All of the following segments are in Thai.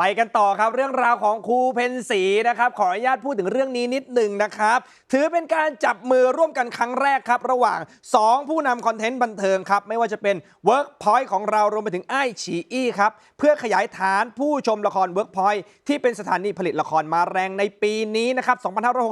ไปกันต่อครับเรื่องราวของครูเพนสีนะครับขออนุญาตพูดถึงเรื่องนี้นิดหนึ่งนะครับถือเป็นการจับมือร่วมกันครั้งแรกครับ ระหว่าง 2 ผู้นำคอนเทนต์บันเทิงครับ ไม่ว่าจะเป็น Workpoint ของเรารวมไปถึงไอฉีอี้ครับ เพื่อขยายฐานผู้ชมละคร Workpoint ที่เป็นสถานีผลิตละครมาแรงในปีนี้นะครับ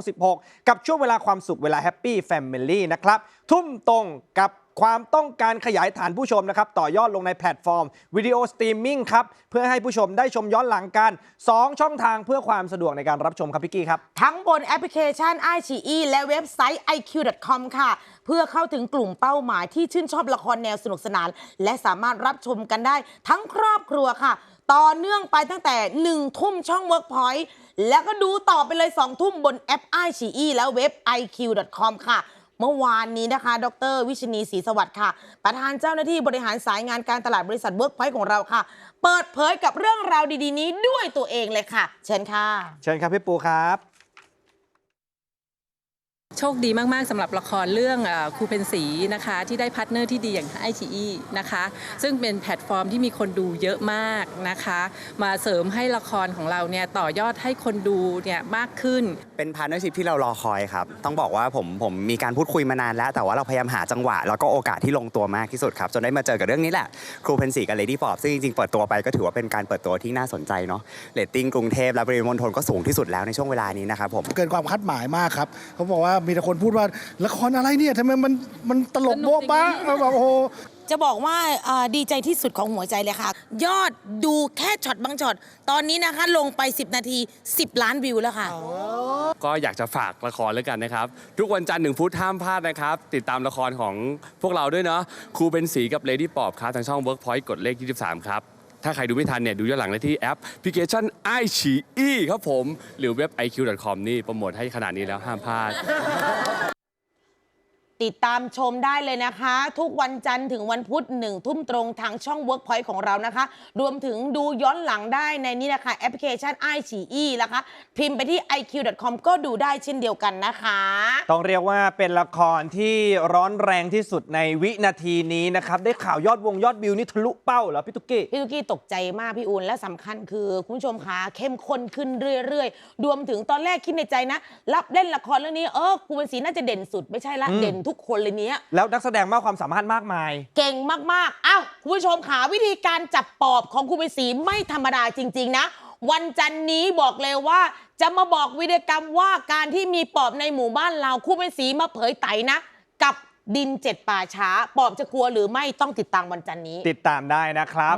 2566 กับช่วงเวลาความสุขเวลาแฮปปี้แฟมิลี่นะครับทุ่มตรงกับ ความต้องการขยายฐานผู้ชมนะครับต่อยอดลงในแพลตฟอร์มวิดีโอสตรีมมิ่งครับเพื่อให้ผู้ชมได้ชมย้อนหลังกัน 2 ช่องทางเพื่อความสะดวกในการรับชมครับพี่กี้ครับ ทั้งบนแอปพลิเคชัน i อ e และเว็บไซต์ iq.com ค่ะ เพื่อเข้าถึงกลุ่มเป้าหมายที่ชื่นชอบละครแนวสนุกสนาน และสามารถรับชมกันได้ทั้งครอบครัวค่ะ ต่อเนื่องไปตั้งแต่ 1 ทุ่มช่อง Workpoint แล้วก็ดูต่อไปเลย 2 ทุ่มบนแอป i อ e และเว็บ iq.com ค่ะ เมื่อวานนี้นะคะ ดร วิชนีศรีสวัสดิ์ค่ะ ประธานเจ้าหน้าที่บริหารสายงานการตลาดบริษัทเวิร์กพอยต์ของเราค่ะ เปิดเผยกับเรื่องราวดีๆ นี้ด้วยตัวเองเลยค่ะ เชิญค่ะ เชิญครับพี่ปูครับ โชคดีมาก ๆสำหรับละครเรื่องเออครูเพนสีนะคะ ที่ได้พาร์ทเนอร์ที่ดีอย่างไอชีนะคะ ซึ่งเป็นแพลตฟอร์มที่มีคนดูเยอะมากนะคะ มาเสริมให้ละครของเราเนี่ยต่อยอดให้คนดูเนี่ยมากขึ้น เป็นพาร์ n เนอร์ชิพที่เรารอคอยครับ ต้องบอกว่าผมผมมีการพูดคุยมานานแล้ว แต่ว่าเราพยายามหาจังหวะ แล้วก็โอกาสที่ลงตัวมากที่สุดครับ จนได้มาเจอกับเรื่องนี้แหละครูเพนสีกับเลดี้ปอบซึ่งจริงๆเปิดตัวไปก็ถือว่าเป็นการเปิดตัวที่น่าสนใจเนาะเรตติ้งกรุงเทพและปริมณฑลก็สูงที่สุดแล้วในช่วงเวลานี้นะครับผมเกินความคาดหมายมากครับเขาบอกว่ามีแต่คนพูดว่าละครอะไรเนี่ยทำไมมันมันตลกโบ๊ะบ้าเออแบบโอ้โหจะบอกว่าเอ่อดีใจที่สุดของหัวใจเลยค่ะ ยอดดูแค่ช็อตบางช็อต ตอนนี้นะคะลงไป 10 นาที 10 ล้านวิวแล้วค่ะ ก็อยากจะฝากละครแล้วกันนะครับ ทุกวันจันทร์หนึ่งพุธห้ามพลาดนะครับ ติดตามละครของพวกเราด้วยเนาะครูเป็นสีกับเลดี้ปอบครับทางช่อง Workpoint กดเลข 23 ครับ ถ้าใครดูไม่ทันเนี่ยดูย้อนหลังได้ที่แอปพลิเคชันไอฉีอีครับผม หรือเว็บ iq.com นี่โปรโมทให้ขนาดนี้แล้วห้ามพลาด ติดตามชมได้เลยนะคะ ทุกวันจันทร์ถึงวันพุธหนึ่งทุ่มตรงทางช่อง Workpoint ของเรานะคะ รวมถึงดูย้อนหลังได้ในนี้นะคะ แอปพลิเคชัน i อ e นะคะ พิมพ์ไปที่ iq.com ก็ดูได้เช่นเดียวกันนะคะ ต้องเรียกว่าเป็นละครที่ร้อนแรงที่สุดในวินาทีนี้นะครับ ได้ข่าวยอดวงยอดวิวนี่ทะลุเป้าเหรอพี่ตุ๊กกี้ พี่ตุกกี้ตกใจมากพี่อูนและสำคัญคือคุณผู้ชมคะเข้มข้นขึ้นเรื่อยๆ รวมถึงตอนแรกคิดในใจนะ รับเล่นละครเรื่องนี้เออครูเป็นศรีน่าจะเด่นสุดไม่ใช่ละอืมเด่นทุกคนเลยเนี้ย แล้วนักแสดงมากความสามารถมากมาย เก่งมากๆ อ้าวคุณผู้ชมขาวิธีการจับปอบของครูเป็นศรีไม่ธรรมดาจริง ๆ นะ วันจันนี้บอกเลยว่า จะมาบอกวิธีกรรมว่าการที่มีปอบในหมู่บ้านเราครูเป็นศรีมาเผยไตนะ กับดินเจ็ดป่าช้า ปอบจะกลัวหรือไม่ต้องติดตามวันจันนี้ ติดตามได้นะครับ